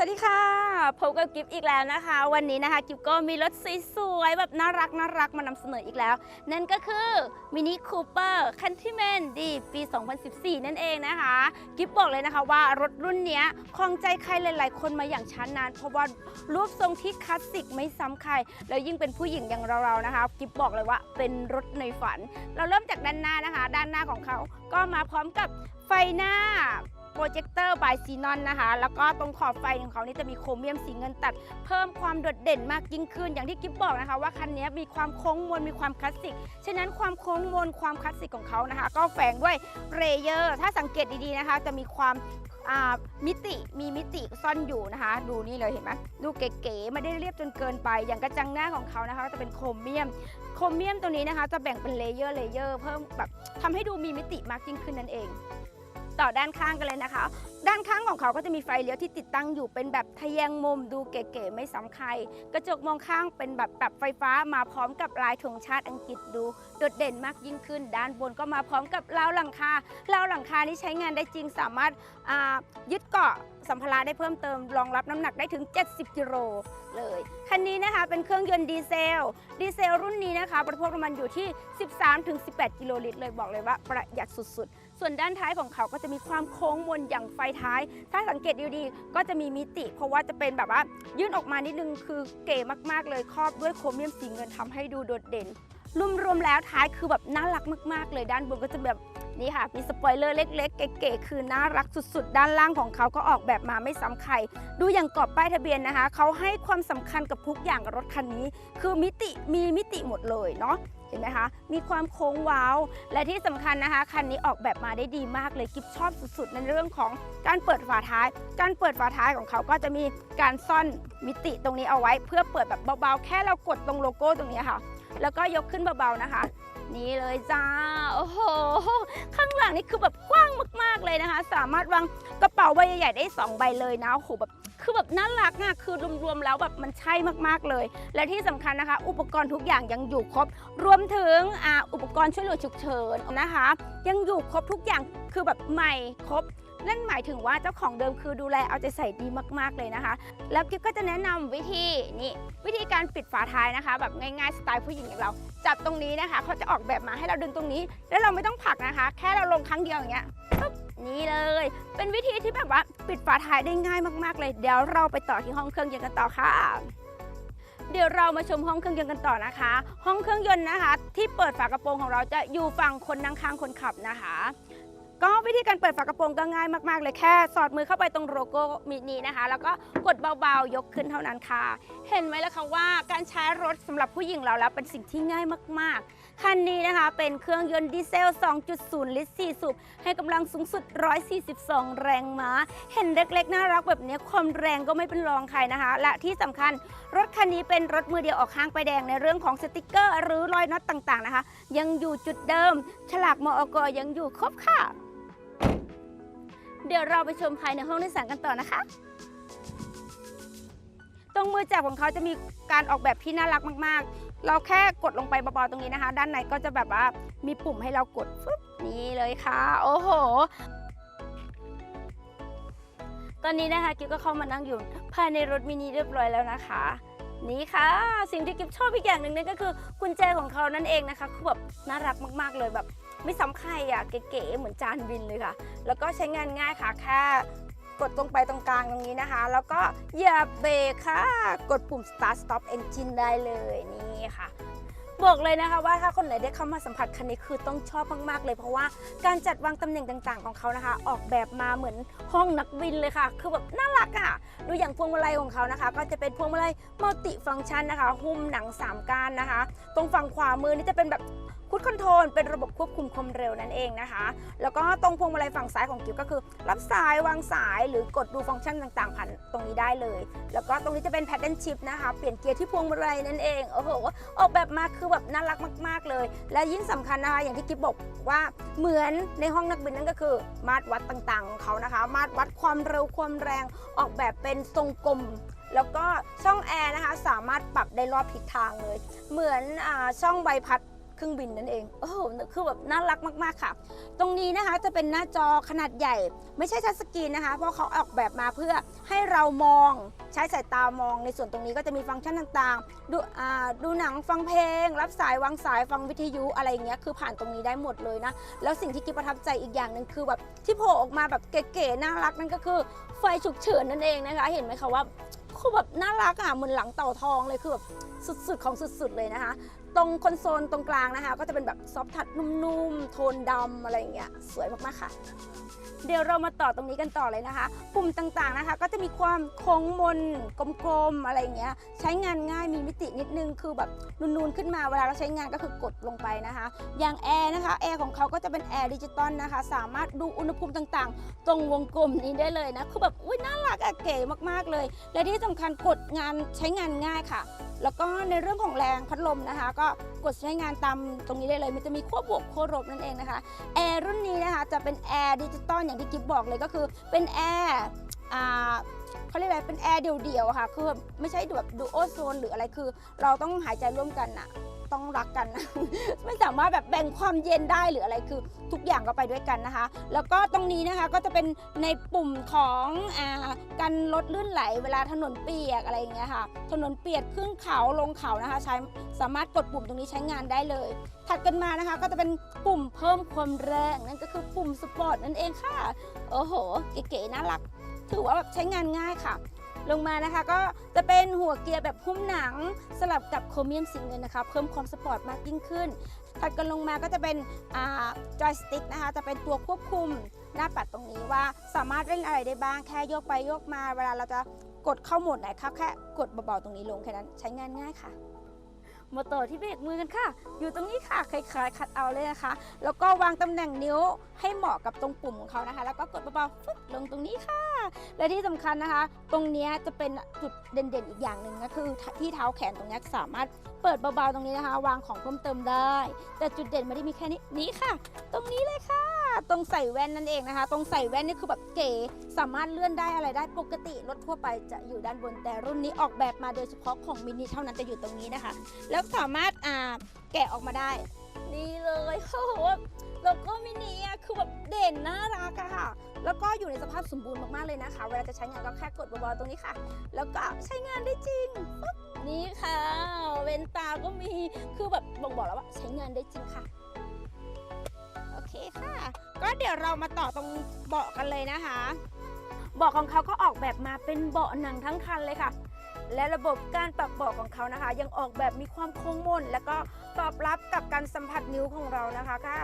สวัสดีค่ะพบกับกิฟอีกแล้วนะคะ วันนี้นะคะกิฟก็มีรถสวยๆแบบน่ารักน่ารักมานำเสนออีกแล้ว นั่นก็คือมินิคูเปอร์คันที่แมนดีปี 2014 นั่นเองนะคะ กิฟบอกเลยนะคะว่ารถรุ่นนี้คลองใจใครหลายๆ คนมาอย่างช้านาน เพราะว่ารูปทรงที่คลาสสิกไม่ซ้ำใคร แล้วยิ่งเป็นผู้หญิงอย่างเราๆนะคะกิฟบอกเลยว่าเป็นรถในฝัน เราเริ่มจากด้านหน้านะคะ ด้านหน้าของเขาก็มาพร้อมกับไฟหน้า โปรเจคเตอร์บายซีนอนนะคะ แล้วก็ตรงขอบไฟของเขานี่จะมีโครเมียมสีเงินตัด เพิ่มความโดดเด่นมากยิ่งขึ้น อย่างที่กิฟบบอกนะคะว่าคันนี้มีความโค้งมนมีความคลาสสิก ฉะนั้นความโค้งมนความคลาสสิกของเขานะคะ ก็แฝงด้วยเรเยอร์ ถ้าสังเกตดีๆนะคะ จะมีความมิติมีมิติซ่อนอยู่นะคะ ดูนี่เลยเห็นไหมดูเก๋ๆไม่ได้เรียบจนเกินไป อย่างกระจังหน้าของเขานะคะก็จะเป็นโครเมียม โครเมียมตัวนี้นะคะ จะแบ่งเป็นเลเยอร์เลเยอร์เพิ่มแบบทำให้ดูมีมิติมากยิ่งขึ้นนั่นเอง ต่อด้านข้างกันเลยนะคะ ด้านข้างของเขาก็จะมีไฟเลี้ยวที่ติดตั้งอยู่เป็นแบบทะแยงมุมดูเก๋ๆไม่ซ้ำใคร กระจกมองข้างเป็นแบบปรับไฟฟ้ามาพร้อมกับลายธงชาติอังกฤษดู โดดเด่นมากยิ่งขึ้น ด้านบนก็มาพร้อมกับราวหลังคาราวหลังคานี่ใช้งานได้จริงสามารถยึดเกาะสัมภาระได้เพิ่มเติมรองรับน้ำหนักได้ถึง 70กิโลเลย คันนี้นะคะเป็นเครื่องยนต์ดีเซล ดีเซลรุ่นนี้นะคะ ประโภคน้ำมันอยู่ที่ 13-18 กิโลลิตรเลยบอกเลยว่าประหยัดสุดๆ ส่วนด้านท้ายของเขาก็จะมีความโค้งมนอย่างไฟท้าย ถ้าสังเกตดีๆ ก็จะมีมิติ เพราะว่าจะเป็นแบบว่ายื่นออกมานิดนึงคือเก๋มากๆ เลยครอบด้วยโครเมียมสีเงินทำให้ดูโดดเด่นรวมๆแล้วท้ายคือแบบน่ารักมาก ๆ เลยด้านบนก็จะแบบนี่ค่ะมีสปอยเลอร์เล็ก ๆ เก๋ๆคือน่ารักสุดๆ ด้านล่างของเขาก็ออกแบบมาไม่ซ้ำใคร ดูอย่างกรอบป้ายทะเบียนนะคะ เขาให้ความสำคัญกับทุกอย่างกับรถคันนี้ คือมิติมีมิติหมดเลยเนาะ เห็นไหมคะ มีความโค้งว้าว และที่สำคัญนะคะ คันนี้ออกแบบมาได้ดีมากเลย กิฟชอบสุดๆ ในเรื่องของการเปิดฝาท้าย การเปิดฝาท้ายของเขาก็จะมีการซ่อนมิติตรงนี้เอาไว้ เพื่อเปิดแบบเบาๆ แค่เรากดตรงโลโก้ตรงนี้ค่ะ แล้วก็ยกขึ้นเบาๆนะคะ นี่เลยจ้า โอ้โห ข้างหลังนี่คือแบบกว้างมาก ๆ เลยนะคะ สามารถวางกระเป๋าใบใหญ่ๆได้ 2 ใบเลยนะ โอ้โห แบบ คือแบบน่ารักอะคือรวมๆแล้วแบบมันใช่มากๆเลย และที่สำคัญนะคะ อุปกรณ์ทุกอย่างยังอยู่ครบ รวมถึงออุปกรณ์ช่วยเหลือฉุกเฉินนะคะ ยังอยู่ครบทุกอย่าง คือแบบใหม่ครบ นั่นหมายถึงว่าเจ้าของเดิมคือดูแลเอาใจใส่ดีมากๆเลยนะคะ แล้วกิ๊บก็จะแนะนำวิธีนี่วิธีการปิดฝาท้ายนะคะ แบบง่ายๆสไตล์ผู้หญิงอย่างเรา จับตรงนี้นะคะเขาจะออกแบบมาให้เราดึงตรงนี้ แล้วเราไม่ต้องผลักนะคะ แค่เราลงครั้งเดียวอย่างเงี้ยปึ๊บนี่เลย เป็นวิธีที่แบบว่าปิดฝาท้ายได้ง่ายมากๆเลย เดี๋ยวเราไปต่อที่ห้องเครื่องยนต์กันต่อค่ะเดี๋ยวเรามาชมห้องเครื่องยนต์กันต่อนะคะ ห้องเครื่องยนต์นะคะ ที่เปิดฝากระโปรงของเราจะอยู่ฝั่งคนนั่งข้างคนขับนะคะ ก็วิธีการเปิดฝากระโปรงก็ง่ายมากๆเลยแค่ สอดมือเข้าไปตรงโลโก้มินินะคะ แล้วก็กดเบาๆยกขึ้นเท่านั้นค่ะ เห็นไหมล่ะคะว่าการใช้รถสำหรับผู้หญิงเราแล้วเป็นสิ่งที่ง่ายมากๆ คันนี้นะคะเป็นเครื่องยนต์ดีเซล 2.0 ลิตร 4 สูบ ให้กำลังสูงสุด 142 แรงม้า เห็นเล็กๆ น่ารักแบบนี้ความแรงก็ไม่เป็นรองใครนะคะ และที่สำคัญรถคันนี้เป็นรถมือเดียวออกข้างไปแดงในเรื่องของสติกเกอร์ หรือรอยน็อตต่างๆนะคะ ยังอยู่จุดเดิม ฉลากมอกยังอยู่ครบค่ะ เดี๋ยวเราไปชมภายในห้องโดยสารกันต่อนะคะ ตรงมือจับของเขาจะมีการออกแบบที่น่ารักมากๆ เราแค่กดลงไปเบาๆตรงนี้นะคะ ด้านในก็จะแบบว่ามีปุ่มให้เรากดฟึบนี่เลยค่ะ โอ้โหตอนนี้นะคะกิ๊บก็เข้ามานั่งอยู่ภายในรถมินิเรียบร้อยแล้วนะคะ นี่ค่ะ สิ่งที่กิ๊บชอบอีกอย่างหนึ่งนั่นก็คือกุญแจของเขานั่นเองนะคะคือแบบน่ารักมากๆเลยแบบ ไม่ซ้ำใครอะเก๋ๆเหมือนจานบินเลยค่ะ แล้วก็ใช้งานง่ายค่ะแค่กดตรงไปตรงกลางตรงนี้นะคะ แล้วก็เหยียบเบรกค่ะ กดปุ่ม start stop engine ได้เลยนี่ค่ะบอกเลยนะคะว่าถ้าคนไหนได้เข้ามาสัมผัสคันนี้คือต้องชอบมากๆเลย เพราะว่าการจัดวางตำแหน่งต่างๆของเขานะคะ ออกแบบมาเหมือนห้องนักบินเลยค่ะ คือแบบน่ารักอะดูอย่างพวงมาลัยของเขานะคะ ก็จะเป็นพวงมาลัยมัลติฟังก์ชันนะคะ หุ้มหนัง3ก้านนะคะ ตรงฝั่งขวามือนี่จะเป็นแบบ คุดคอนโทรลเป็นระบบควบคุมความเร็วนั่นเองนะคะ แล้วก็ตรงพวงมาลัยฝั่งซ้ายของกิฟก็คือ รับสายวางสายหรือกดดูฟังก์ชันต่างๆผ่านตรงนี้ได้เลย แล้วก็ตรงนี้จะเป็นแพดเดิลชิพนะคะ เปลี่ยนเกียร์ที่พวงมาลัยนั่นเอง โอ้โห ออกแบบมาคือแบบน่ารักมากๆเลย และยิ่งสำคัญนะคะ อย่างที่กิฟบบอกว่าเหมือนในห้องนักบินนั่นก็คือ มาตรวัดต่างๆของเขานะคะ มาตรวัดความเร็วความแรงออกแบบเป็นทรงกลมแล้วก็ช่องแอร์นะคะสามารถปรับได้รอบทิศทางเลย เหมือนอช่องใบพัด เครื่องบินนั่นเองโอ้โหคือแบบน่ารักมากๆค่ะ ตรงนี้นะคะจะเป็นหน้าจอขนาดใหญ่ ไม่ใช่ทัชสกรีนนะคะ เพราะเขาออกแบบมาเพื่อให้เรามองใช้สายตามอง ในส่วนตรงนี้ก็จะมีฟังก์ชันต่างๆ ดูดูหนังฟังเพลง รับสายวางสายฟังวิทยุอะไรอย่างเงี้ยคือผ่านตรงนี้ได้หมดเลยนะ แล้วสิ่งที่กิ๊บประทับใจอีกอย่างหนึ่งคือแบบที่โผล่ออกมาแบบเก๋ๆน่ารักนั่นก็คือไฟฉุกเฉินนั่นเองนะคะ เห็นไหมคะว่าคือแบบน่ารักอะเหมือนหลังเต่าทองเลยคือแบบสุดๆ ของสุดๆ เลยนะคะ ตรงคอนโซลตรงกลางนะคะ ก็จะเป็นแบบซอฟทัชนุ่มๆ โทนดำอะไรอย่างเงี้ยสวยมากๆค่ะ เดี๋ยวเรามาต่อตรงนี้กันต่อเลยนะคะ ปุ่มต่างๆนะคะ ก็จะมีความโค้งมนกลมๆอะไรอย่างเงี้ยใช้งานง่ายมีมิตินิดนึงคือแบบนูนๆขึ้นมาเวลาเราใช้งานก็คือกดลงไปนะคะ อย่างแอร์นะคะแอร์ของเขาก็จะเป็นแอร์ดิจิตอลนะคะ สามารถดูอุณหภูมิต่างๆ ตรงวงกลมนี้ได้เลยนะคือแบบอุ้ยน่ารักอะเก๋มากๆเลย และที่สำคัญกดงานใช้งานง่ายค่ะ แล้วก็ในเรื่องของแรงพัดลมนะคะก็กดใช้งานตามตรงนี้ได้เลย มันจะมีขั้วบวกขั้วลบนั่นเองนะคะแอร์รุ่นนี้นะคะจะเป็นแอร์ดิจิตอลอย่างที่กิฟบอกเลยก็คือเป็นแอร์อ่าเขาเรียกอะไรเป็นแอร์เดี่ยวๆค่ะคือไม่ใช่แบบดูโอโซนหรืออะไรคือ เราต้องหายใจร่วมกันอะ ต้องรักกัน ไม่สามารถแบบแบ่งความเย็นได้หรืออะไรคือทุกอย่างก็ไปด้วยกันนะคะ แล้วก็ตรงนี้นะคะก็จะเป็นในปุ่มของอาการลดลื่นไหล เวลาถนนเปียกอะไรอย่างเงี้ยค่ะ ถนนเปียกขึ้นเขาลงเขานะคะ ใช้สามารถกดปุ่มตรงนี้ใช้งานได้เลย ถัดกันมานะคะก็จะเป็นปุ่มเพิ่มความแรงนั่นก็คือปุ่มสปอร์ตนั่นเองค่ะโอ้โหเก๋ๆน่ารักถือว่าแบบใช้งานง่ายค่ะ ลงมานะคะก็จะเป็นหัวเกียร์แบบหุ้มหนังสลับกับโครเมียมสีเงินนะคะเพิ่มความสปอร์ตมากยิ่งขึ้น ถัดกันลงมาก็จะเป็นจอยสติ๊กนะคะจะเป็นตัวควบคุมหน้าปัดตรงนี้ว่าสามารถเล่นอะไรได้บ้างแค่โยกไปโยกมา เวลาเราจะกดเข้าโหมดไหนครับแค่กดเบาๆตรงนี้ลงแค่นั้นใช้งานง่ายค่ะ มาต่อที่เบรกมือกันค่ะ อยู่ตรงนี้ค่ะคล้ายๆคัดเอาเลยนะคะ แล้วก็วางตำแหน่งนิ้วให้เหมาะกับตรงปุ่มของเขานะคะ แล้วก็กดเบาๆฟึบลงตรงนี้ค่ะ และที่สำคัญนะคะ ตรงนี้จะเป็นจุดเด่นๆอีกอย่างหนึ่งก็คือที่เท้าแขนตรงนี้สามารถเปิดเบาๆตรงนี้นะคะ วางของเพิ่มเติมได้ แต่จุดเด่นไม่ได้มีแค่นี้นี้ค่ะ ตรงนี้เลยค่ะ ตรงใส่แว่นนั่นเองนะคะ ตรงใส่แว่นนี่คือแบบเก๋สามารถเลื่อนได้อะไรได้ปกติรถทั่วไปจะอยู่ด้านบนแต่รุ่นนี้ออกแบบมาโดยเฉพาะของมินิเท่านั้นจะอยู่ตรงนี้นะคะ แล้วสามารถอ่าแกะออกมาได้ นี่เลยโอ้โหโลโก้มินิอะคือแบบเด่นน่ารักอะค่ะ แล้วก็อยู่ในสภาพสมบูรณ์มากๆเลยนะคะ เวลาจะใช้งานก็แค่กดเบาๆตรงนี้ค่ะ แล้วก็ใช้งานได้จริงนี่ค่ะเว้นตาก็มีคือแบบบ่งบอกแล้วว่าใช้งานได้จริงค่ะ คค่ะ ก็เดี๋ยวเรามาต่อตรงเบาะกันเลยนะคะ เบาะของเขาก็ออกแบบมาเป็นเบาะหนังทั้งคันเลยค่ะ และระบบการปรับเบาะของเขานะคะ ยังออกแบบมีความโค้งมน แล้วก็ตอบรับกับการสัมผัสนิ้วของเรานะคะก็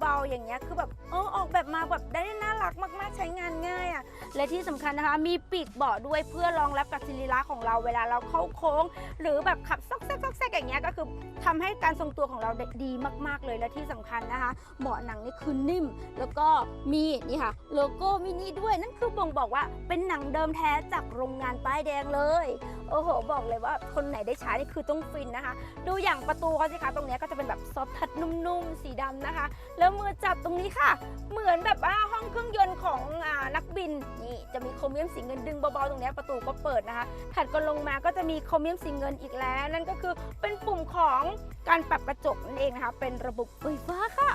เบาๆอย่างเงี้ยคือแบบเออออกแบบมาแบบได้น่ารักมากๆใช้งานง่ายอะ่ะและที่สำคัญนะคะมีปีกเบาะด้วยเพื่อรองรับกับสิรีระของเราเวลาเราเข้าโค้ง หรือแบบขับซอกแซกซอกแซกอย่างเงี้ยก็คือทำให้การทรงตัวของเราดีมาก ๆเลยและที่สำคัญนะคะเบาะหนังนี่คือนิ่ม แล้วก็มีนี่ค่ะโลโก้มินิด้วยนั่นคือบ่งบอกว่าเป็นหนังเดิมแท้จากโรงงานป้ายแดงเลยโอ้โห บอกเลยว่าคนไหนได้ใช้นี่คือต้องฟินนะคะ ดูอย่างประตูเขาสิคะตรงนี้ก็จะเป็นแบบซอฟทัชนุ่มๆ สีดำนะคะ แล้วมือจับตรงนี้ค่ะ เหมือนแบบว่าห้องเครื่องยนต์ของอนักบินนี่จะมีโครเมียมสีเงินดึงเบาๆตรงนี้ประตูก็เปิดนะคะถัดกันลงมาก็จะมีโครเมียมสีเงินอีกแล้ว นั่นก็คือเป็นปุ่มของการปรับกระจกนั่นเองนะคะ เป็นระบบไฟฟ้าค่ะ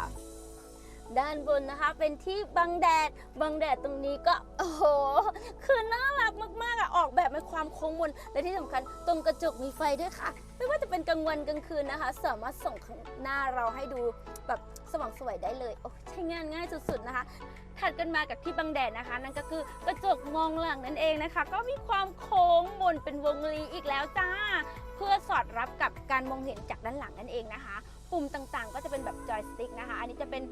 ด้านบนนะคะเป็นที่บังแดด บังแดดตรงนี้ก็โอ้โห คือน่ารักมากๆอะออกแบบในความโค้งมนและที่สำคัญตรงกระจกมีไฟด้วยค่ะ ไม่ว่าจะเป็นกลางวันกลางคืนนะคะ สามารถส่องข้างหน้าเราให้ดูแบบสว่างสวยได้เลย โอ้ใช้งานง่ายสุดๆนะคะถัดกันมากับที่บังแดดนะคะ นั่นก็คือกระจกมองหลังนั่นเองนะคะ ก็มีความโค้งมนเป็นวงรีอีกแล้วจ้า เพื่อสอดรับกับการมองเห็นจากด้านหลังนั่นเองนะคะ ปุ่มต่างๆ ก็จะเป็นแบบจอยสติ๊กนะคะ อันนี้จะเป็น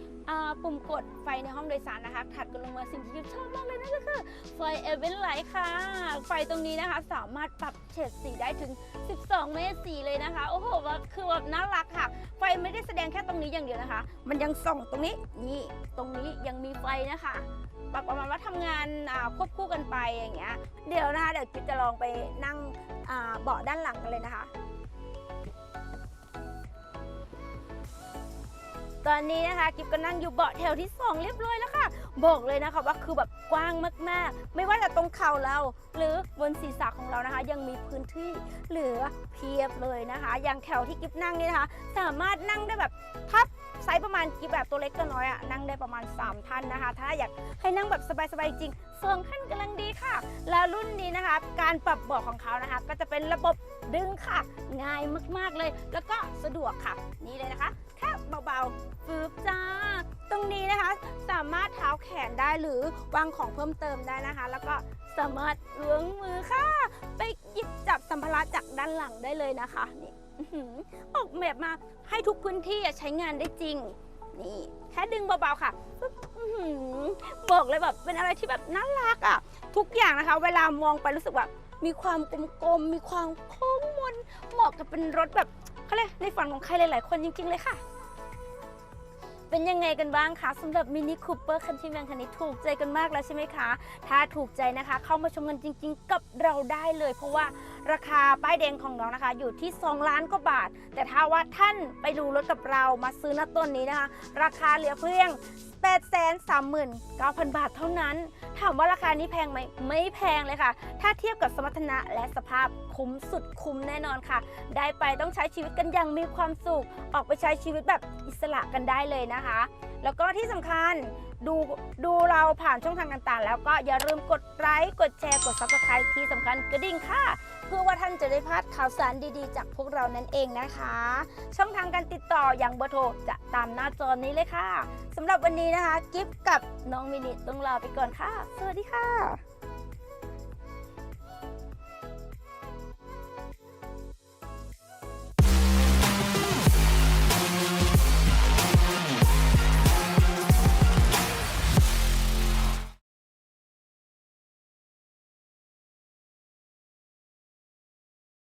ปุ่มกดไฟในห้องโดยสารนะคะ ถัดกันลงมาสิ่งที่ยิชอบมากเลยนั่นก็คือไฟเอเวนไลท์ค่ะ ไฟตรงนี้นะคะสามารถปรับเฉดสีได้ถึง 12 เมตรสีเลยนะคะ โอ้โหว่าคือแบบน่ารักค่ะ ไฟไม่ได้แสดงแค่ตรงนี้อย่างเดียวนะคะ มันยังส่องตรงนี้ นี่ ตรงนี้ยังมีไฟนะคะแบบประมาณว่าทำงานาควบคู่กันไปอย่างเงี้ย เดี๋ยวนะคะ เดี๋ยวกิ๊บจะลองไปนั่งเบาะด้านหลังกันเลยนะคะ ตอนนี้นะคะกิฟก็นั่งอยู่เบาะแถวที่ 2 เรียบร้อยแล้วค่ะ บอกเลยนะคะว่าคือแบบกว้างมากๆ ไม่ว่าจะตรงเข่าเรา หรือบนศีรษะของเรานะคะ ยังมีพื้นที่เหลือเพียบเลยนะคะ อย่างแถวที่กิฟนั่งนี่นะคะ สามารถนั่งได้แบบพับ ไซส์ประมาณกิฟแบบตัวเล็กตัวน้อยอะนั่งได้ประมาณ 3 ท่านนะคะ ถ้าอยากให้นั่งแบบสบายๆจริงสองท่านกำลังดีค่ะ แล้วรุ่นนี้นะคะ การปรับเบาะของเขานะคะ ก็จะเป็นระบบดึงค่ะ ง่ายมากๆเลย แล้วก็สะดวกค่ะ นี่เลยนะคะแค่เบาๆฟืบจ้า ตรงนี้นะคะ สามารถเท้าแขนได้หรือวางของเพิ่มเติมได้นะคะ แล้วก็ สามารถเลื้องมือค่ะ ไปหยิบจับสัมภาระจากด้านหลังได้เลยนะคะนี่ออกแบบมาให้ทุกพื้นที่ใช้งานได้จริง นี่แค่ดึงเบาๆค่ะปึ๊บอื้อหือบอกเลยแบบเป็นอะไรที่แบบน่ารักอะ ทุกอย่างนะคะ เวลามองไปรู้สึกว่ามีความกลมๆ มีความโค้งมน เหมาะกับเป็นรถแบบเขาเรียกในฝันของใครหลายๆ คนจริง ๆ เลยค่ะ เป็นยังไงกันบ้างคะสำหรับมินิคูเปอร์คันที่แมงคันนี้ถูกใจกันมากแล้วใช่ไหมคะ ถ้าถูกใจนะคะ เข้ามาชมกันจริง ๆ กับเราได้เลย เพราะว่าราคาป้ายแดงของน้องนะคะ อยู่ที่ 2 ล้านกว่าบาท แต่ถ้าว่าท่านไปดูรถกับเรามาซื้อณต้นนี้นะคะ ราคาเหลือเพียง839,000 บาทเท่านั้น ถามว่าราคานี้แพงไหมไม่แพงเลยค่ะ ถ้าเทียบกับสมรรถนะและสภาพ คุ้มสุดคุ้มแน่นอนค่ะ ได้ไปต้องใช้ชีวิตกันอย่างมีความสุข ออกไปใช้ชีวิตแบบอิสระกันได้เลยนะคะ แล้วก็ที่สำคัญดูดูเราผ่านช่องทางต่างๆ แล้วก็อย่าลืมกดไลค์กดแชร์กด subscribe ที่สำคัญกระดิ่งค่ะ เพื่อว่าท่านจะได้พลาดข่าวสารดีๆ จากพวกเรานั่นเองนะคะ ช่องทางการติดต่ออย่างเบอร์โทรจะตามหน้าจอนี้เลยค่ะสำหรับวันนี้นะคะ กิฟกับน้องมินิต้องลาไปก่อนค่ะ สวัสดีค่ะ